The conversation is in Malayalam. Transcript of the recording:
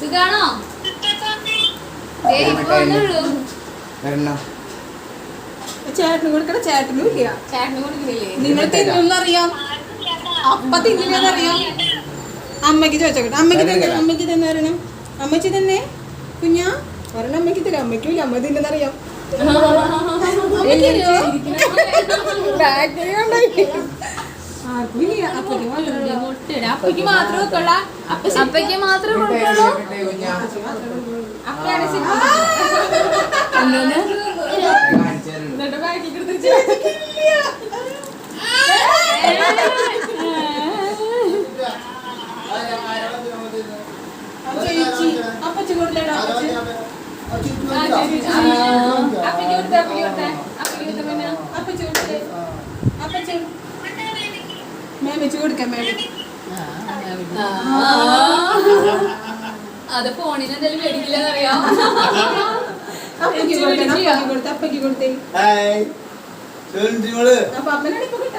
സുഖാണോ? ചേട്ടന് കൊടുക്കണ ചേട്ടനും ഇല്ല. ചേട്ടന് കൊടുക്കുന്നില്ലേ നിങ്ങൾ തിന്നറിയാം അപ്പ തിന്നില്ലെന്നറിയാം അമ്മയ്ക്ക് ചോദിച്ചോട്ടെ അമ്മയ്ക്ക് തന്നെ അമ്മയ്ക്ക് തന്നെ വരണം. അമ്മച്ചി തന്നെ? കുഞ്ഞാ ഒരെണ്ണം അമ്മയ്ക്ക് തരാം. അമ്മയ്ക്കും ഇല്ല അമ്മ തിന്നെന്നറിയാം ആർക്കും ഇല്ല? അപ്പയ്ക്ക് മാത്രമേ വെക്കുള്ള അപ്പയ്ക്ക് മാത്രമേ കൊടുക്കുള്ളൂ അപ്പച്ചി കൊടുത്തേടാ അപ്പച്ചി അപ്പയ്ക്ക് കൊടുത്തേ അപ്പയ്ക്ക് കൊടുത്തേ അപ്പയ്ക്ക് കൊടുത്ത അപ്പച്ചി കൊടുത്തേ. അപ്പച്ചി മേമിച്ച് കൊടുക്കാൻ വേണ്ടി അത് ഫോണിന് എന്തായാലും മേടിക്കില്ലെന്നറിയാം? അപ്പയ്ക്ക് കൊടുത്തേ അപ്പയ്ക്ക് കൊടുത്തേ അപ്പയ്ക്ക് കൊടുത്തേ. അപ്പൊ അമ്മനോട് ഇപ്പൊ കിട്ടാ.